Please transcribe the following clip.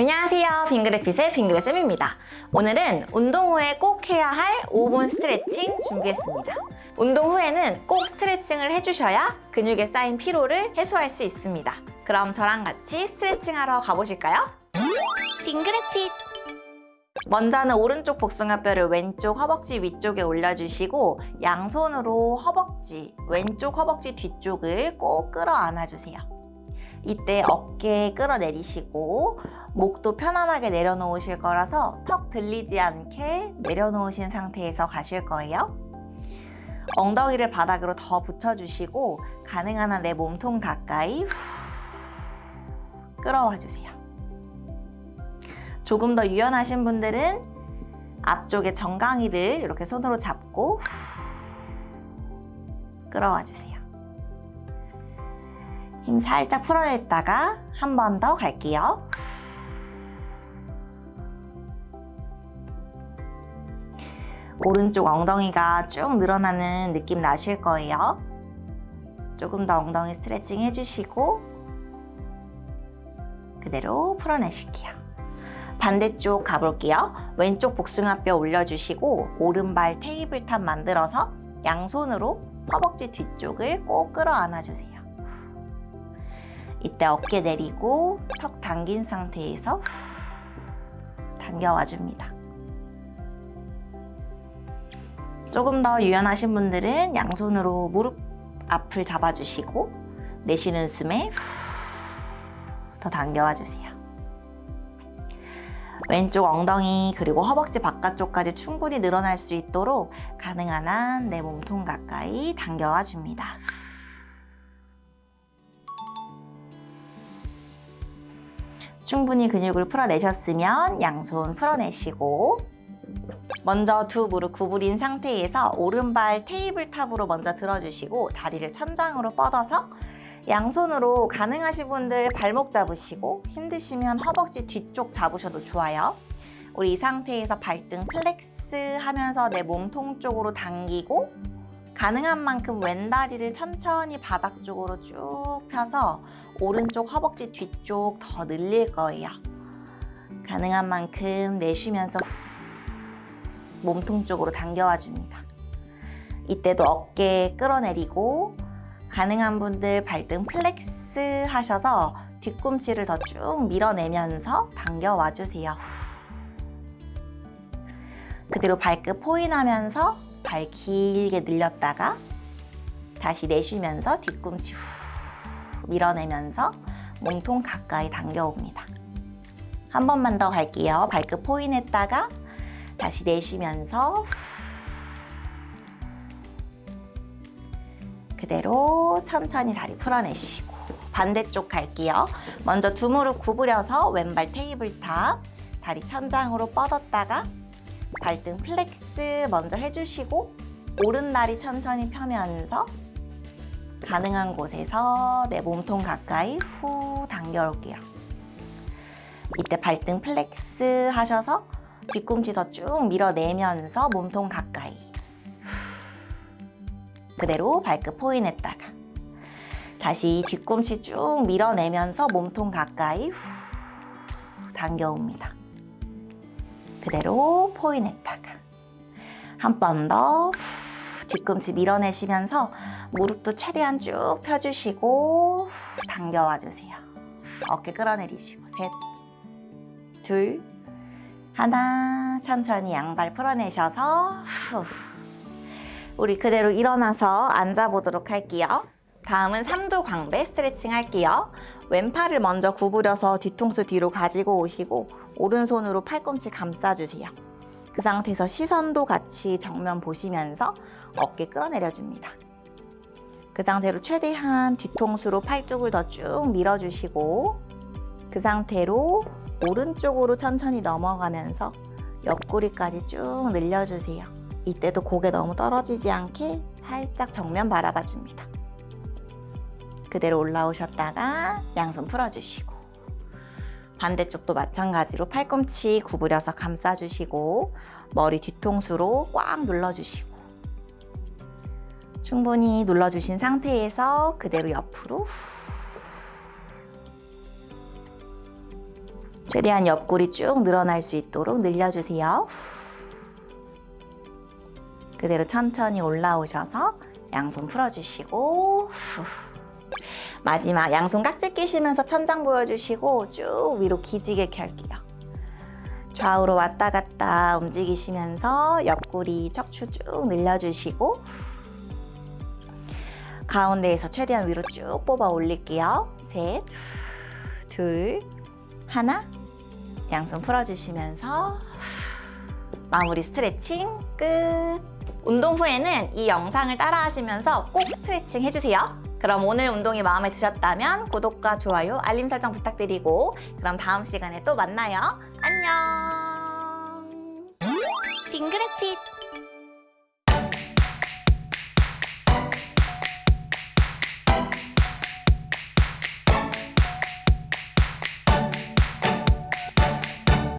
안녕하세요. 빙그레핏의 빙그레쌤입니다. 오늘은 운동 후에 꼭 해야 할 5분 스트레칭 준비했습니다. 운동 후에는 꼭 스트레칭을 해주셔야 근육에 쌓인 피로를 해소할 수 있습니다. 그럼 저랑 같이 스트레칭 하러 가보실까요? 빙그레핏 먼저는 오른쪽 복숭아뼈를 왼쪽 허벅지 위쪽에 올려주시고 양손으로 허벅지, 왼쪽 허벅지 뒤쪽을 꼭 끌어 안아주세요. 이때 어깨 끌어내리시고 목도 편안하게 내려놓으실 거라서 턱 들리지 않게 내려놓으신 상태에서 가실 거예요. 엉덩이를 바닥으로 더 붙여주시고 가능한 한 내 몸통 가까이 후 끌어와 주세요. 조금 더 유연하신 분들은 앞쪽에 정강이를 이렇게 손으로 잡고 후 끌어와 주세요. 힘 살짝 풀어냈다가 한 번 더 갈게요. 오른쪽 엉덩이가 쭉 늘어나는 느낌 나실 거예요. 조금 더 엉덩이 스트레칭 해주시고 그대로 풀어내실게요. 반대쪽 가볼게요. 왼쪽 복숭아뼈 올려주시고 오른발 테이블탑 만들어서 양손으로 허벅지 뒤쪽을 꼭 끌어 안아주세요. 이때 어깨 내리고 턱 당긴 상태에서 당겨와 줍니다. 조금 더 유연하신 분들은 양손으로 무릎 앞을 잡아주시고 내쉬는 숨에 더 당겨와 주세요. 왼쪽 엉덩이 그리고 허벅지 바깥쪽까지 충분히 늘어날 수 있도록 가능한 한 내 몸통 가까이 당겨와 줍니다. 충분히 근육을 풀어내셨으면 양손 풀어내시고 먼저 두 무릎 구부린 상태에서 오른발 테이블탑으로 먼저 들어주시고 다리를 천장으로 뻗어서 양손으로 가능하신 분들 발목 잡으시고 힘드시면 허벅지 뒤쪽 잡으셔도 좋아요. 우리 이 상태에서 발등 플렉스 하면서 내 몸통 쪽으로 당기고 가능한 만큼 왼다리를 천천히 바닥 쪽으로 쭉 펴서 오른쪽 허벅지 뒤쪽 더 늘릴 거예요. 가능한 만큼 내쉬면서 후 몸통 쪽으로 당겨와 줍니다. 이때도 어깨 끌어내리고 가능한 분들 발등 플렉스 하셔서 뒤꿈치를 더 쭉 밀어내면서 당겨와 주세요. 그대로 발끝 포인하면서 발 길게 늘렸다가 다시 내쉬면서 뒤꿈치 후 밀어내면서 몸통 가까이 당겨옵니다. 한 번만 더 갈게요. 발끝 포인했다가 다시 내쉬면서 그대로 천천히 다리 풀어내시고 반대쪽 갈게요. 먼저 두 무릎 구부려서 왼발 테이블탑 다리 천장으로 뻗었다가 발등 플렉스 먼저 해주시고 오른 다리 천천히 펴면서 가능한 곳에서 내 몸통 가까이 후 당겨올게요. 이때 발등 플렉스 하셔서 뒤꿈치 더 쭉 밀어내면서 몸통 가까이 그대로 발끝 포인했다가 다시 뒤꿈치 쭉 밀어내면서 몸통 가까이 후 당겨옵니다. 그대로 포인했다가 한 번 더 뒤꿈치 밀어내시면서 무릎도 최대한 쭉 펴주시고 후, 당겨와 주세요. 어깨 끌어내리시고 셋, 둘, 하나 천천히 양발 풀어내셔서 후. 우리 그대로 일어나서 앉아보도록 할게요. 다음은 삼두 광배 스트레칭 할게요. 왼팔을 먼저 구부려서 뒤통수 뒤로 가지고 오시고 오른손으로 팔꿈치 감싸주세요. 그 상태에서 시선도 같이 정면 보시면서 어깨 끌어내려줍니다. 그 상태로 최대한 뒤통수로 팔뚝을 더 쭉 밀어주시고 그 상태로 오른쪽으로 천천히 넘어가면서 옆구리까지 쭉 늘려주세요. 이때도 고개 너무 떨어지지 않게 살짝 정면 바라봐 줍니다. 그대로 올라오셨다가 양손 풀어주시고 반대쪽도 마찬가지로 팔꿈치 구부려서 감싸주시고 머리 뒤통수로 꽉 눌러주시고 충분히 눌러주신 상태에서 그대로 옆으로 최대한 옆구리 쭉 늘어날 수 있도록 늘려주세요. 그대로 천천히 올라오셔서 양손 풀어주시고 후. 마지막 양손 깍지 끼시면서 천장 보여주시고 쭉 위로 기지개 켤게요. 좌우로 왔다 갔다 움직이시면서 옆구리 척추 쭉 늘려주시고 가운데에서 최대한 위로 쭉 뽑아 올릴게요. 셋, 둘, 하나. 양손 풀어주시면서 마무리 스트레칭 끝. 운동 후에는 이 영상을 따라 하시면서 꼭 스트레칭 해주세요. 그럼 오늘 운동이 마음에 드셨다면 구독과 좋아요, 알림 설정 부탁드리고 그럼 다음 시간에 또 만나요. 안녕. 딩그레핏